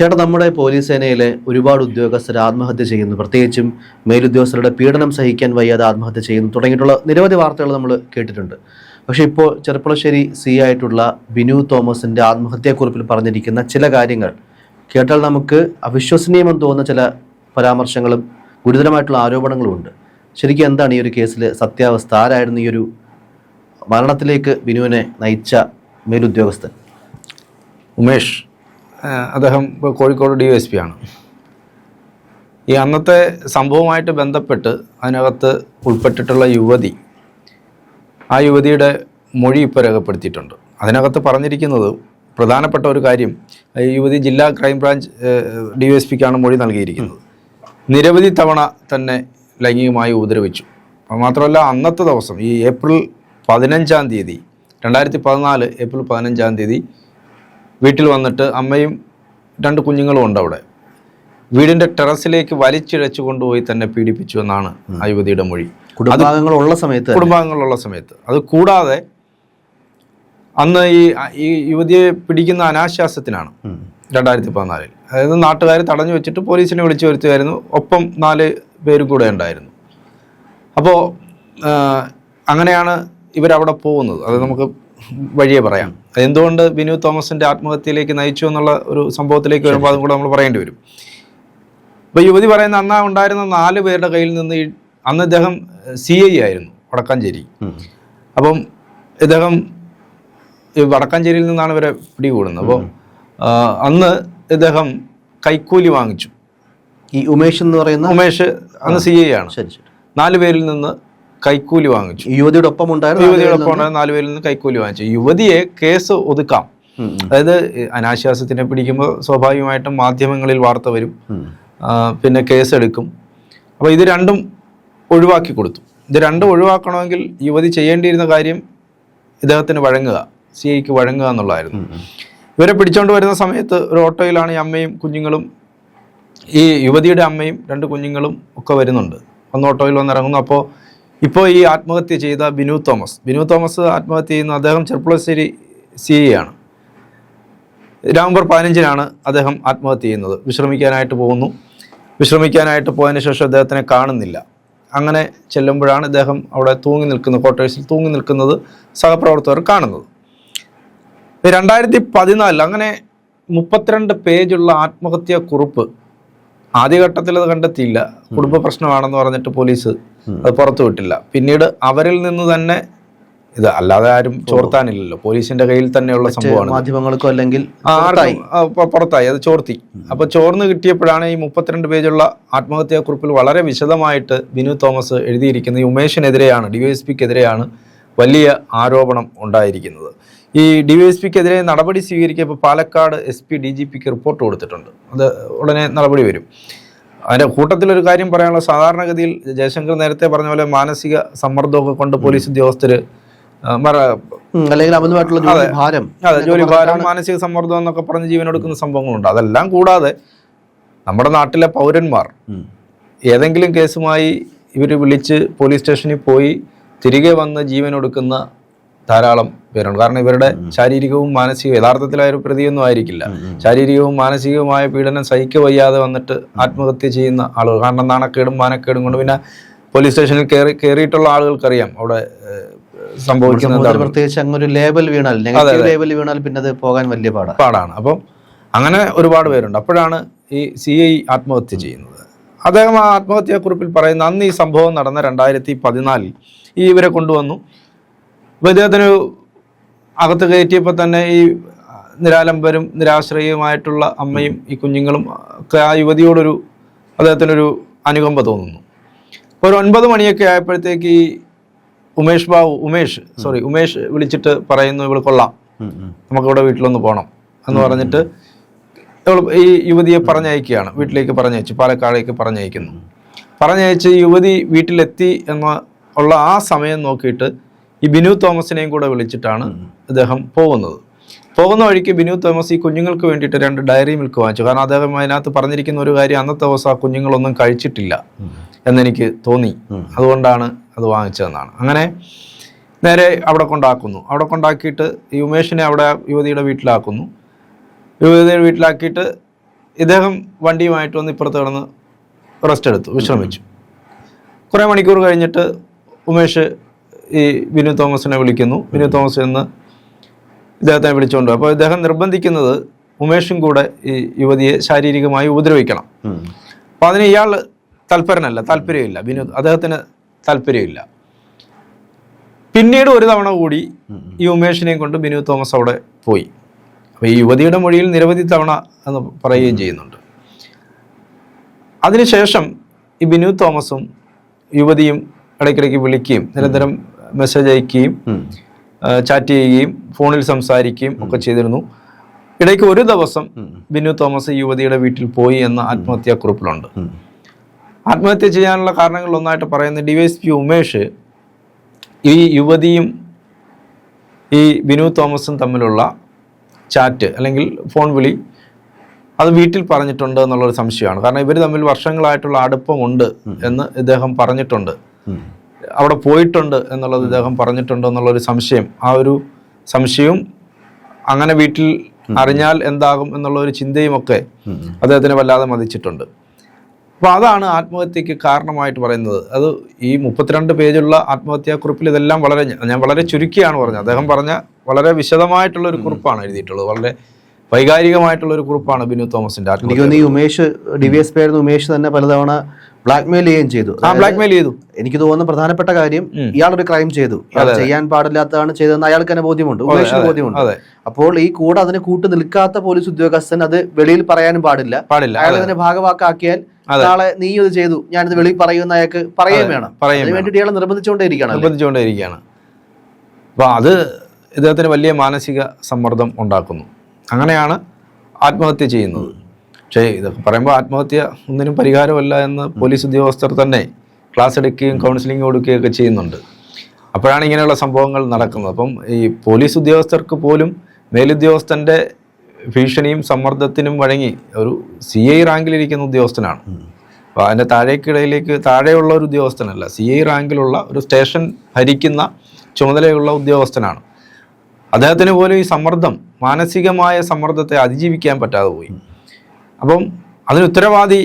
ചേട്ടാ നമ്മുടെ പോലീസ് സേനയിലെ ഒരുപാട് ഉദ്യോഗസ്ഥർ ആത്മഹത്യ ചെയ്യുന്നു. പ്രത്യേകിച്ചും മേലുദ്യോഗസ്ഥരുടെ പീഡനം സഹിക്കാൻ വയ്യാതെ ആത്മഹത്യ ചെയ്യുന്നു തുടങ്ങിയിട്ടുള്ള നിരവധി വാർത്തകൾ നമ്മൾ കേട്ടിട്ടുണ്ട്. പക്ഷേ ഇപ്പോൾ ചെറുപ്പളശ്ശേരി സി ആയിട്ടുള്ള ബിനു തോമസിന്റെ ആത്മഹത്യാക്കുറിപ്പിൽ പറഞ്ഞിരിക്കുന്ന ചില കാര്യങ്ങൾ കേട്ടാൽ നമുക്ക് അവിശ്വസനീയമെന്ന് തോന്നുന്ന ചില പരാമർശങ്ങളും ഗുരുതരമായിട്ടുള്ള ആരോപണങ്ങളും ഉണ്ട്. ശരിക്കും എന്താണ് ഈ ഒരു കേസിൽ സത്യാവസ്ഥ? ആരായിരുന്നു ഈ ഒരു മരണത്തിലേക്ക് ബിനുവിനെ നയിച്ച മേലുദ്യോഗസ്ഥൻ? ഉമേഷ് അദ്ദേഹം ഇപ്പോൾ കോഴിക്കോട് ഡി എസ് പി ആണ്. ഈ അന്നത്തെ സംഭവമായിട്ട് ബന്ധപ്പെട്ട് അതിനകത്ത് ഉൾപ്പെട്ടിട്ടുള്ള യുവതി ആ യുവതിയുടെ മൊഴി ഇപ്പോൾ രേഖപ്പെടുത്തിയിട്ടുണ്ട്. അതിനകത്ത് പറഞ്ഞിരിക്കുന്നത് പ്രധാനപ്പെട്ട ഒരു കാര്യം ഈ യുവതി ജില്ലാ ക്രൈംബ്രാഞ്ച് ഡി എസ് പിക്കാണ് മൊഴി നൽകിയിരിക്കുന്നത്. നിരവധി തവണ തന്നെ ലൈംഗികമായി ഉപദ്രവിച്ചു. മാത്രമല്ല അന്നത്തെ ദിവസം ഈ ഏപ്രിൽ പതിനഞ്ചാം തീയതി രണ്ടായിരത്തി പതിനാല് ഏപ്രിൽ പതിനഞ്ചാം തീയതി വീട്ടിൽ വന്നിട്ട് അമ്മയും രണ്ട് കുഞ്ഞുങ്ങളും ഉണ്ട് അവിടെ. വീടിന്റെ ടെറസിലേക്ക് വലിച്ചിഴച്ചു കൊണ്ടുപോയി തന്നെ പീഡിപ്പിച്ചു എന്നാണ് ആ യുവതിയുടെ മൊഴി. കുടുംബാംഗങ്ങളുള്ള സമയത്ത്. കുടുംബാംഗങ്ങളുള്ള സമയത്ത്. അത് കൂടാതെ അന്ന് ഈ ഈ യുവതിയെ പിടിക്കുന്ന അനാശ്വാസത്തിനാണ്. രണ്ടായിരത്തി പതിനാലിൽ അതായത് നാട്ടുകാർ തടഞ്ഞു വെച്ചിട്ട് പോലീസിനെ വിളിച്ചു വരുത്തുമായിരുന്നു ഒപ്പം നാല് പേരും കൂടെ ഉണ്ടായിരുന്നു. അപ്പോൾ അങ്ങനെയാണ് ഇവരവിടെ പോകുന്നത്. അത് നമുക്ക് വഴിയെ പറയാം. എന്തുകൊണ്ട് ബിനു തോമസിന്റെ ആത്മഹത്യയിലേക്ക് നയിച്ചു എന്നുള്ള ഒരു സംഭവത്തിലേക്ക് വരുമ്പോൾ അതും കൂടെ നമ്മൾ പറയേണ്ടി വരും. ഇപ്പോൾ യുവതി പറയുന്ന അന്ന് ഉണ്ടായിരുന്ന നാല് പേരുടെ കയ്യിൽ നിന്ന് ഈ അന്ന് ഇദ്ദേഹം സി ഐ ആയിരുന്നു വടക്കാഞ്ചേരി. അപ്പം ഇദ്ദേഹം വടക്കാഞ്ചേരിയിൽ നിന്നാണ് ഇവരെ പിടികൂടുന്നത്. അപ്പോൾ അന്ന് ഇദ്ദേഹം കൈക്കൂലി വാങ്ങിച്ചു. ഈ ഉമേഷ് എന്ന് പറയുന്ന ഉമേഷ് അന്ന് സി ഐ ആണ്. നാല് പേരിൽ നിന്ന് കൈക്കൂലി വാങ്ങിച്ചു. യുവതിയോടൊപ്പം യുവതിയുടെ ഒപ്പം ഉണ്ടായിരുന്നു യുവതിയോടൊപ്പം ഉണ്ടായിരുന്ന നാല് പേരിൽ നിന്ന് കൈക്കൂലി വാങ്ങിച്ചു. യുവതിയെ കേസ് ഒതുക്കാം. അതായത് അനാശ്വാസത്തിനെ പിടിക്കുമ്പോൾ സ്വാഭാവികമായിട്ടും മാധ്യമങ്ങളിൽ വാർത്ത വരും. പിന്നെ കേസ് കേസെടുക്കും. അപ്പോൾ ഇത് രണ്ടും ഒഴിവാക്കി കൊടുത്തു. ഇത് രണ്ടും ഒഴിവാക്കണമെങ്കിൽ യുവതി ചെയ്യേണ്ടിയിരുന്ന കാര്യം ഇദ്ദേഹത്തിന് വഴങ്ങുക. സി ഐക്ക് വഴങ്ങുക എന്നുള്ളതായിരുന്നു. ഇവരെ പിടിച്ചോണ്ട് വരുന്ന സമയത്ത് ഒരു ഓട്ടോയിലാണ് ഈ അമ്മയും കുഞ്ഞുങ്ങളും ഈ യുവതിയുടെ അമ്മയും രണ്ട് കുഞ്ഞുങ്ങളും ഒക്കെ വരുന്നുണ്ട്. ഒന്ന് ഓട്ടോയിൽ വന്നിറങ്ങുന്നു. അപ്പോൾ ഇപ്പോൾ ഈ ആത്മഹത്യ ചെയ്ത ബിനു തോമസ്. ബിനു തോമസ് ആത്മഹത്യ ചെയ്യുന്ന അദ്ദേഹം ചെർപ്പുളശ്ശേരി സി എ ആണ്. നവംബർ പതിനഞ്ചിനാണ് അദ്ദേഹം ആത്മഹത്യ ചെയ്യുന്നത്. വിശ്രമിക്കാനായിട്ട് പോകുന്നു. വിശ്രമിക്കാനായിട്ട് പോയതിന് ശേഷം അദ്ദേഹത്തിനെ കാണുന്നില്ല. അങ്ങനെ ചെല്ലുമ്പോഴാണ് ഇദ്ദേഹം അവിടെ തൂങ്ങി നിൽക്കുന്ന ക്വാർട്ടേഴ്സിൽ തൂങ്ങി നിൽക്കുന്നത് സഹപ്രവർത്തകർ കാണുന്നത്. രണ്ടായിരത്തി പതിനാലിൽ അങ്ങനെ മുപ്പത്തിരണ്ട് പേജുള്ള ആത്മഹത്യാ കുറിപ്പ് ആദ്യഘട്ടത്തിൽ അത് കണ്ടെത്തിയില്ല. കുടുംബ പ്രശ്നമാണെന്ന് പറഞ്ഞിട്ട് പോലീസ് അത് പുറത്തു വിട്ടില്ല. പിന്നീട് അവരിൽ നിന്ന് തന്നെ ഇത് അല്ലാതെ ആരും ചോർത്താനില്ലല്ലോ. പോലീസിന്റെ കയ്യിൽ തന്നെയുള്ള സംഭവമാണ് മാധ്യമങ്ങൾക്കോ അല്ലെങ്കിൽ പുറത്തായി? അത് ചോർത്തി. അപ്പൊ ചോർന്ന് കിട്ടിയപ്പോഴാണ് ഈ മുപ്പത്തിരണ്ട് പേജുള്ള ആത്മഹത്യാക്കുറിപ്പിൽ വളരെ വിശദമായിട്ട് ബിനു തോമസ് എഴുതിയിരിക്കുന്നത്. ഉമേഷിനെതിരെയാണ് ഡിവൈഎസ്പിക്കെതിരെയാണ് വലിയ ആരോപണം ഉണ്ടായിരിക്കുന്നത്. ഈ ഡിവൈഎസ്പിക്കെതിരെ നടപടി സ്വീകരിക്കപ്പോൾ Palakkad S P D G പിക്ക് റിപ്പോർട്ട് കൊടുത്തിട്ടുണ്ട്. അത് ഉടനെ നടപടി വരും. അതിന്റെ കൂട്ടത്തിലൊരു കാര്യം പറയാനുള്ള സാധാരണഗതിയിൽ ജയശങ്കർ നേരത്തെ പറഞ്ഞ പോലെ മാനസിക സമ്മർദ്ദമൊക്കെ കൊണ്ട് പോലീസ് ഉദ്യോഗസ്ഥർ അല്ലെങ്കിൽ അമിതമായിട്ടുള്ള ഭാരം അതെ ജോലി ഭാരം മാനസിക സമ്മർദ്ദം എന്നൊക്കെ പറഞ്ഞ് ജീവനെടുക്കുന്ന സംഭവങ്ങളുണ്ട്. അതെല്ലാം കൂടാതെ നമ്മുടെ നാട്ടിലെ പൗരന്മാർ ഏതെങ്കിലും കേസുമായി ഇവർ വിളിച്ച് പോലീസ് സ്റ്റേഷനിൽ പോയി തിരികെ വന്ന് ജീവനൊടുക്കുന്ന ധാരാളം പേരുണ്ട്. കാരണം ഇവരുടെ ശാരീരികവും മാനസികവും യഥാർത്ഥത്തിലായ ഒരു പ്രതിയൊന്നും ആയിരിക്കില്ല. ശാരീരികവും മാനസികവുമായ പീഡനം സഹിക്ക വയ്യാതെ വന്നിട്ട് ആത്മഹത്യ ചെയ്യുന്ന ആളുകൾ. കാരണം നാണക്കേടും മാനക്കേടും കൊണ്ട് പിന്നെ പോലീസ് സ്റ്റേഷനിൽ കയറി കയറിയിട്ടുള്ള ആളുകൾക്കറിയാം അവിടെ സംഭവിക്കുന്നത് പ്രത്യേകിച്ച് അങ്ങ് ലേബൽ വീണാൽ ലേബൽ വീണാൽ പിന്നെ അത് പോകാൻ വലിയ പാടാണ് പാടാണ്. അപ്പം അങ്ങനെ ഒരുപാട് പേരുണ്ട്. അപ്പോഴാണ് ഈ സി ഐ ആത്മഹത്യ ചെയ്യുന്നത്. അദ്ദേഹം ആ ആത്മഹത്യാക്കുറിപ്പിൽ പറയുന്ന അന്ന് ഈ സംഭവം നടന്ന രണ്ടായിരത്തി പതിനാലിൽ ഈ ഇവരെ കൊണ്ടുവന്നു. അപ്പോൾ ഇദ്ദേഹത്തിന് അകത്ത് കയറ്റിയപ്പോൾ തന്നെ ഈ നിരാലംബരും നിരാശ്രയവുമായിട്ടുള്ള അമ്മയും ഈ കുഞ്ഞുങ്ങളും ഒക്കെ ആ യുവതിയോടൊരു അദ്ദേഹത്തിനൊരു അനുകമ്പ തോന്നുന്നു. അപ്പോൾ ഒരു ഒൻപത് മണിയൊക്കെ ആയപ്പോഴത്തേക്ക് ഈ ഉമേഷ് ബാബു ഉമേഷ് സോറി ഉമേഷ് വിളിച്ചിട്ട് പറയുന്നു ഇവൾ കൊള്ളാം. നമുക്കിവിടെ വീട്ടിലൊന്ന് പോകണം എന്ന് പറഞ്ഞിട്ട് ഇവൾ ഈ യുവതിയെ പറഞ്ഞയക്കുകയാണ്. വീട്ടിലേക്ക് പറഞ്ഞയച്ചു പാലക്കാടേക്ക് പറഞ്ഞയക്കുന്നു. പറഞ്ഞയച്ച് യുവതി വീട്ടിലെത്തി എന്ന ഉള്ള ആ സമയം നോക്കിയിട്ട് ഈ ബിനു തോമസിനെയും കൂടെ വിളിച്ചിട്ടാണ് അദ്ദേഹം പോകുന്നത്. പോകുന്ന വഴിക്ക് ബിനു തോമസ് ഈ കുഞ്ഞുങ്ങൾക്ക് വേണ്ടിയിട്ട് രണ്ട് ഡയറി മിൽക്ക് വാങ്ങിച്ചു. കാരണം അദ്ദേഹം അതിനകത്ത് പറഞ്ഞിരിക്കുന്ന ഒരു കാര്യം അന്നത്തെ ദിവസം ആ കുഞ്ഞുങ്ങളൊന്നും കഴിച്ചിട്ടില്ല എന്നെനിക്ക് തോന്നി. അതുകൊണ്ടാണ് അത് വാങ്ങിച്ചതെന്നാണ്. അങ്ങനെ നേരെ അവിടെ കൊണ്ടാക്കുന്നു. അവിടെ കൊണ്ടാക്കിയിട്ട് ഈ ഉമേഷിനെ അവിടെ യുവതിയുടെ വീട്ടിലാക്കുന്നു. യുവതിയുടെ വീട്ടിലാക്കിയിട്ട് ഇദ്ദേഹം വണ്ടിയുമായിട്ട് വന്ന് ഇപ്പുറത്ത് കിടന്ന് റെസ്റ്റ് എടുത്തു വിശ്രമിച്ചു. കുറേ മണിക്കൂർ കഴിഞ്ഞിട്ട് ഉമേഷ് ഈ വിനു തോമസിനെ വിളിക്കുന്നു. വിനു തോമസ് എന്ന് ഇദ്ദേഹത്തിനെ വിളിച്ചുകൊണ്ട് അപ്പോൾ ഇദ്ദേഹം നിർബന്ധിക്കുന്നത് ഉമേഷും കൂടെ ഈ യുവതിയെ ശാരീരികമായി ഉപദ്രവിക്കണം. അപ്പം അതിന് ഇയാൾ താല്പര്യനല്ല താല്പര്യമില്ല. വിനു അദ്ദേഹത്തിന് താല്പര്യമില്ല. പിന്നീട് ഒരു തവണ കൂടി ഈ ഉമേഷിനെയും കൊണ്ട് ബിനു തോമസ് അവിടെ പോയി. അപ്പോൾ ഈ യുവതിയുടെ മൊഴിയിൽ നിരവധി തവണ എന്ന് പറയുകയും ചെയ്യുന്നുണ്ട്. അതിനുശേഷം ഈ ബിനു തോമസും യുവതിയും ഇടയ്ക്കിടയ്ക്ക് വിളിക്കുകയും നിരന്തരം മെസ്സേജ് അയക്കുകയും ചാറ്റ് ചെയ്യുകയും ഫോണിൽ സംസാരിക്കുകയും ഒക്കെ ചെയ്തിരുന്നു. ഇടയ്ക്ക് ഒരു ദിവസം ബിനു തോമസ് യുവതിയുടെ വീട്ടിൽ പോയി എന്ന ആത്മഹത്യാക്കുറിപ്പിലുണ്ട് കുറിപ്പിലുണ്ട്. ആത്മഹത്യ ചെയ്യാനുള്ള കാരണങ്ങൾ ഒന്നായിട്ട് പറയുന്നത് പി ഉമേഷ് ഈ യുവതിയും ഈ ബിനു തോമസും തമ്മിലുള്ള ചാറ്റ് അല്ലെങ്കിൽ ഫോൺ വിളി അത് വീട്ടിൽ പറഞ്ഞിട്ടുണ്ട് എന്നുള്ളൊരു സംശയമാണ്. കാരണം ഇവർ തമ്മിൽ വർഷങ്ങളായിട്ടുള്ള അടുപ്പമുണ്ട് എന്ന് ഇദ്ദേഹം പറഞ്ഞിട്ടുണ്ട്. അവിടെ പോയിട്ടുണ്ട് എന്നുള്ളത് ഇദ്ദേഹം പറഞ്ഞിട്ടുണ്ട് എന്നുള്ളൊരു സംശയം. ആ ഒരു സംശയവും അങ്ങനെ വീട്ടിൽ അറിഞ്ഞാൽ എന്താകും എന്നുള്ള ഒരു ചിന്തയും ഒക്കെ അദ്ദേഹത്തിന് അദ്ദേഹത്തിനെ വല്ലാതെ മതിച്ചിട്ടുണ്ട്. അപ്പോൾ അതാണ് ആത്മഹത്യക്ക് കാരണമായിട്ട് പറയുന്നത്. അത് ഈ മുപ്പത്തിരണ്ട് പേജുള്ള ആത്മഹത്യാക്കുറിപ്പിൽ ഇതെല്ലാം വളരെ ഞാൻ വളരെ ചുരുക്കിയാണ് പറഞ്ഞത്. അദ്ദേഹം പറഞ്ഞ വളരെ വിശദമായിട്ടുള്ള ഒരു കുറിപ്പാണ് എഴുതിയിട്ടുള്ളത്. വളരെ വൈകാരികമായിട്ടുള്ള ഒരു കുറിപ്പാണ് ബിനു തോമസിന്റെ എനിക്ക് ഈ Umesh D Y S P ആയിരുന്ന ഉമേഷ് തന്നെ പലതവണ ബ്ലാക്ക്മെയിൽ ചെയ്യുകയും ചെയ്തു. ആ ബ്ലാക്ക്മെയിൽ ചെയ്തു. എനിക്ക് തോന്നുന്ന പ്രധാനപ്പെട്ട കാര്യം ഇയാളൊരു ക്രൈം ചെയ്തു. ചെയ്യാൻ പാടില്ലാത്തതാണ് ചെയ്തതെന്ന് അയാൾക്ക് തന്നെ ബോധ്യമുണ്ട്. ഉമേഷിന് ബോധ്യമുണ്ട്. അപ്പോൾ ഈ കൂടെ അതിന് കൂട്ട് നിൽക്കാത്ത പോലീസ് ഉദ്യോഗസ്ഥൻ അത് വെളിയിൽ പറയാനും പാടില്ല. പാടില്ല അയാൾ അതിനെ ഭാഗവാക്കാക്കിയാൽ നാളെ നീ ഇത് ചെയ്തു ഞാനിത് വെളിയിൽ പറയുമെന്ന് അയാൾക്ക് പറയുകയും വേണം. അതിന് വേണ്ടിയിട്ട് ഇയാളെ നിർബന്ധിച്ചുകൊണ്ടേയിരിക്കുകയാണ് നിർബന്ധിച്ചുകൊണ്ടേയിരിക്കുകയാണ്. അപ്പോൾ അത് ഇദ്ദേഹത്തിന് വലിയ മാനസിക സമ്മർദ്ദം ഉണ്ടാക്കുന്നു. അങ്ങനെയാണ് ആത്മഹത്യ ചെയ്യുന്നത്. പക്ഷേ ഇതൊക്കെ പറയുമ്പോൾ ആത്മഹത്യ ഒന്നിനും പരിഹാരമല്ല എന്ന് പോലീസ് ഉദ്യോഗസ്ഥർ തന്നെ ക്ലാസ് എടുക്കുകയും കൗൺസിലിംഗ് കൊടുക്കുകയും ഒക്കെ ചെയ്യുന്നുണ്ട്. അപ്പോഴാണ് ഇങ്ങനെയുള്ള സംഭവങ്ങൾ നടക്കുന്നത്. അപ്പം ഈ പോലീസ് ഉദ്യോഗസ്ഥർക്ക് പോലും മേലുദ്യോഗസ്ഥന്റെ ഭീഷണിയും സമ്മർദ്ദത്തിനും വഴങ്ങി ഒരു സി ഐ റാങ്കിലിരിക്കുന്ന ഉദ്യോഗസ്ഥനാണ്. അപ്പോൾ അതിന്റെ താഴേക്കിടയിലേക്ക് താഴെയുള്ള ഒരു ഉദ്യോഗസ്ഥനല്ല സി ഐ റാങ്കിലുള്ള ഒരു സ്റ്റേഷൻ ഭരിക്കുന്ന ചുമതലയുള്ള ഉദ്യോഗസ്ഥനാണ്. അദ്ദേഹത്തിന് പോലും ഈ സമ്മർദ്ദം മാനസികമായ സമ്മർദ്ദത്തെ അതിജീവിക്കാൻ പറ്റാതെ പോയി. അപ്പം അതിന് ഉത്തരവാദി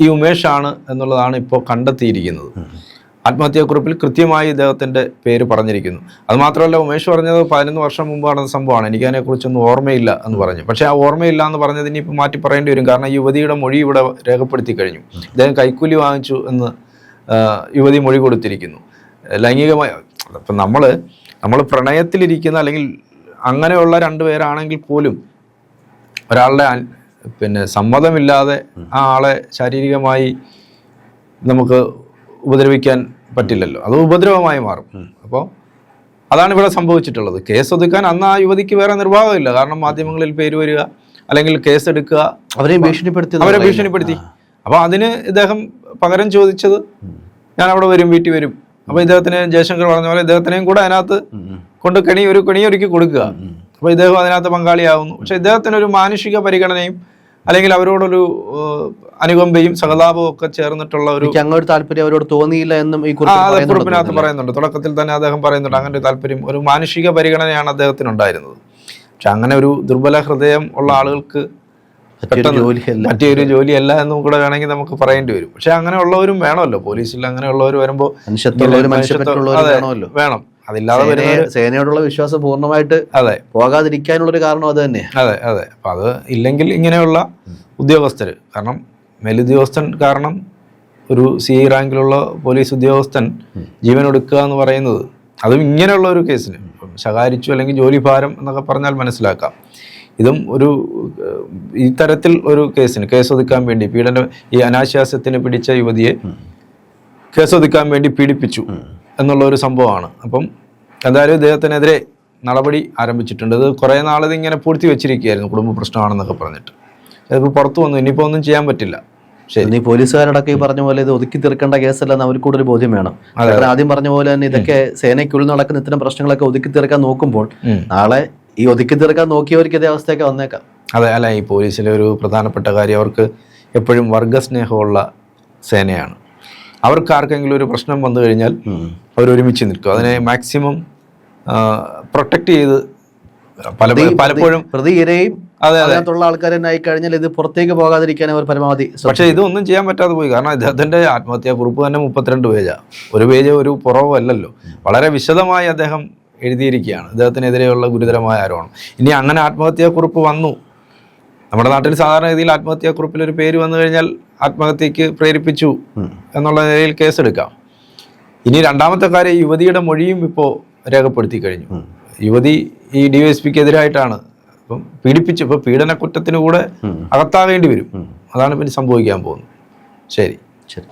ഈ ഉമേഷാണ് എന്നുള്ളതാണ് ഇപ്പോൾ കണ്ടെത്തിയിരിക്കുന്നത്. ആത്മഹത്യാക്കുറിപ്പിൽ കൃത്യമായി ഇദ്ദേഹത്തിന്റെ പേര് പറഞ്ഞിരിക്കുന്നു. അതുമാത്രമല്ല ഉമേഷ് പറഞ്ഞത് പതിനൊന്ന് വർഷം മുമ്പ് നടന്ന സംഭവമാണ്. എനിക്കതിനെക്കുറിച്ചൊന്നും ഓർമ്മയില്ല എന്ന് പറഞ്ഞു. പക്ഷേ ആ ഓർമ്മയില്ല എന്ന് പറഞ്ഞതിന് ഇപ്പോൾ മാറ്റി പറയേണ്ടി വരും. കാരണം യുവതിയുടെ മൊഴി ഇവിടെ രേഖപ്പെടുത്തി കഴിഞ്ഞു. ഇദ്ദേഹം കൈക്കൂലി വാങ്ങിച്ചു എന്ന് യുവതി മൊഴി കൊടുത്തിരിക്കുന്നു. ലൈംഗികമായ ഇപ്പം നമ്മൾ നമ്മൾ പ്രണയത്തിലിരിക്കുന്ന അല്ലെങ്കിൽ അങ്ങനെയുള്ള രണ്ടുപേരാണെങ്കിൽ പോലും ഒരാളുടെ പിന്നെ സമ്മതമില്ലാതെ ആ ആളെ ശാരീരികമായി നമുക്ക് ഉപദ്രവിക്കാൻ പറ്റില്ലല്ലോ. അത് ഉപദ്രവമായി മാറും. അപ്പോൾ അതാണ് ഇവിടെ സംഭവിച്ചിട്ടുള്ളത്. കേസ് ഒതുക്കാൻ അന്ന് ആ യുവതിക്ക് വേറെ നിർവാഹമില്ല. കാരണം മാധ്യമങ്ങളിൽ പേര് വരിക അല്ലെങ്കിൽ കേസ് എടുക്കുക. അവരെ ഭീഷണിപ്പെടുത്തി അവരെ ഭീഷണിപ്പെടുത്തി. അപ്പോൾ അതിന് ഇദ്ദേഹം പകരം ചോദിച്ചത് ഞാൻ അവിടെ വരും വീട്ടിൽ വരും. അപ്പോൾ ഇദ്ദേഹത്തിന് ജയശങ്കർ പറഞ്ഞ പോലെ ഇദ്ദേഹത്തിനെയും കൂടെ അതിനകത്ത് കൊണ്ട് കെണി ഒരു കെണി ഒരുക്കി കൊടുക്കുക. അപ്പൊ ഇദ്ദേഹം അതിനകത്ത് പങ്കാളിയാവുന്നു. പക്ഷെ ഇദ്ദേഹത്തിന് ഒരു മാനുഷിക പരിഗണനയും അല്ലെങ്കിൽ അവരോടൊരു അനുകമ്പയും സഹതാപവും ഒക്കെ ചേർന്നിട്ടുള്ള ഒരു അങ്ങനൊരു താല്പര്യം അവരോട് തോന്നിയില്ല എന്നും ഈ കുറിപ്പിനകത്ത് പറയുന്നുണ്ട്. തുടക്കത്തിൽ തന്നെ അദ്ദേഹം പറയുന്നുണ്ട് അങ്ങനെ ഒരു താല്പര്യം ഒരു മാനുഷിക പരിഗണനയാണ് അദ്ദേഹത്തിന് ഉണ്ടായിരുന്നത് പക്ഷെ അങ്ങനെ ഒരു ദുർബല ഹൃദയം ഉള്ള ആളുകൾക്ക് മറ്റൊരു ജോലിയല്ല. എന്നും കൂടെ വേണമെങ്കിൽ നമുക്ക് പറയേണ്ടി വരും. പക്ഷെ അങ്ങനെയുള്ളവരും വേണമല്ലോ. പോലീസിൽ അങ്ങനെയുള്ളവർ വരുമ്പോൾ മനുഷ്യപ്പറ്റുള്ളവരും അതെ, വേണമല്ലോ. വേണം. അതില്ലാതെ സേനയോടുള്ള വിശ്വാസം പൂർണമായിട്ട് അതെ. പോകാതിരിക്കാനുള്ള ഒരു കാരണം അത് തന്നെ അതെ അതെ. അപ്പം അത് ഇല്ലെങ്കിൽ ഇങ്ങനെയുള്ള ഉദ്യോഗസ്ഥർ കാരണം മേലുദ്യോഗസ്ഥൻ കാരണം ഒരു സി ഐ റാങ്കിലുള്ള പോലീസ് ഉദ്യോഗസ്ഥൻ ജീവൻ എടുക്കുക എന്ന് പറയുന്നത് അതും ഇങ്ങനെയുള്ള ഒരു കേസിന്. ശകാരിച്ചു അല്ലെങ്കിൽ ജോലി ഭാരം എന്നൊക്കെ പറഞ്ഞാൽ മനസ്സിലാക്കാം. ഇതും ഒരു ഇത്തരത്തിൽ ഈ തരത്തിൽ ഒരു കേസിന് കേസ് ഒതുക്കാൻ വേണ്ടി പീഡന ഈ അനാശാസ്യത്തിന് പിടിച്ച യുവതിയെ കേസ് ഒതുക്കാൻ വേണ്ടി പീഡിപ്പിച്ചു എന്നുള്ള ഒരു സംഭവമാണ്. അപ്പം എന്തായാലും ഇദ്ദേഹത്തിനെതിരെ നടപടി ആരംഭിച്ചിട്ടുണ്ട്. ഇത് കുറേ നാളിത് ഇങ്ങനെ പൂഴ്ത്തി വെച്ചിരിക്കുകയായിരുന്നു കുടുംബ പ്രശ്നമാണെന്നൊക്കെ പറഞ്ഞിട്ട്. അതിപ്പോൾ പുറത്തു വന്നു. ഇനിയിപ്പോൾ ഒന്നും ചെയ്യാൻ പറ്റില്ല. ശരി. നീ പോലീസുകാരടക്കം ഈ പറഞ്ഞ പോലെ ഇത് ഒതുക്കി തീർക്കേണ്ട കേസല്ലെന്ന് അവർക്ക് കൂടെ ഒരു ബോധ്യം വേണം. അതായത് ആദ്യം പറഞ്ഞ പോലെ തന്നെ ഇതൊക്കെ സേനയ്ക്കുള്ളിൽ നടക്കുന്ന ഇത്തരം പ്രശ്നങ്ങളൊക്കെ ഒതുക്കി തീർക്കാൻ നോക്കുമ്പോൾ നാളെ ഈ ഒതുക്കി തീർക്കാൻ നോക്കിയവർക്ക് ഇതേ അവസ്ഥയൊക്കെ വന്നേക്കാം. അതെ അല്ല ഈ പോലീസിലെ ഒരു പ്രധാനപ്പെട്ട കാര്യം അവർക്ക് എപ്പോഴും വർഗസ്നേഹമുള്ള സേനയാണ്. അവർക്ക് ആർക്കെങ്കിലും ഒരു പ്രശ്നം വന്നു കഴിഞ്ഞാൽ അവർ ഒരുമിച്ച് നിൽക്കും. അതിനെ മാക്സിമം പ്രൊട്ടക്റ്റ് ചെയ്ത് പല പലപ്പോഴും പ്രതി ഇരയും അതെ അതെ. അതിനകത്തുള്ള ആൾക്കാരെ ആയി കഴിഞ്ഞാൽ ഇത് പുറത്തേക്ക് പോകാതിരിക്കാൻ അവർ പരമാവധി. പക്ഷേ ഇതൊന്നും ചെയ്യാൻ പറ്റാതെ പോയി. കാരണം ഇദ്ദേഹത്തിന്റെ ആത്മഹത്യാ കുറിപ്പ് തന്നെ മുപ്പത്തിരണ്ട് പേജാ. ഒരു പേജ് ഒരു കുറവല്ലല്ലോ വളരെ വിശദമായി അദ്ദേഹം എഴുതിയിരിക്കുകയാണ്. ഇദ്ദേഹത്തിനെതിരെയുള്ള ഗുരുതരമായ ആരോപണം. ഇനി അങ്ങനെ ആത്മഹത്യാ കുറിപ്പ് വന്നു. നമ്മുടെ നാട്ടിൽ സാധാരണ രീതിയിൽ ആത്മഹത്യാ കുറിപ്പിൽ ഒരു പേര് വന്നു കഴിഞ്ഞാൽ ആത്മഹത്യക്ക് പ്രേരിപ്പിച്ചു. എന്നുള്ള നിലയിൽ കേസെടുക്കാം. ഇനി രണ്ടാമത്തെ കാര്യം യുവതിയുടെ മൊഴിയും ഇപ്പോൾ രേഖപ്പെടുത്തി കഴിഞ്ഞു. യുവതി ഈ ഡി എസ് പിക്ക് എതിരായിട്ടാണ് ഇപ്പം പീഡിപ്പിച്ചു. ഇപ്പോൾ പീഡന കുറ്റത്തിന് കൂടെ അകത്താകേണ്ടി വരും. അതാണ് പിന്നെ സംഭവിക്കാൻ പോകുന്നത്. ശരി. ശരി.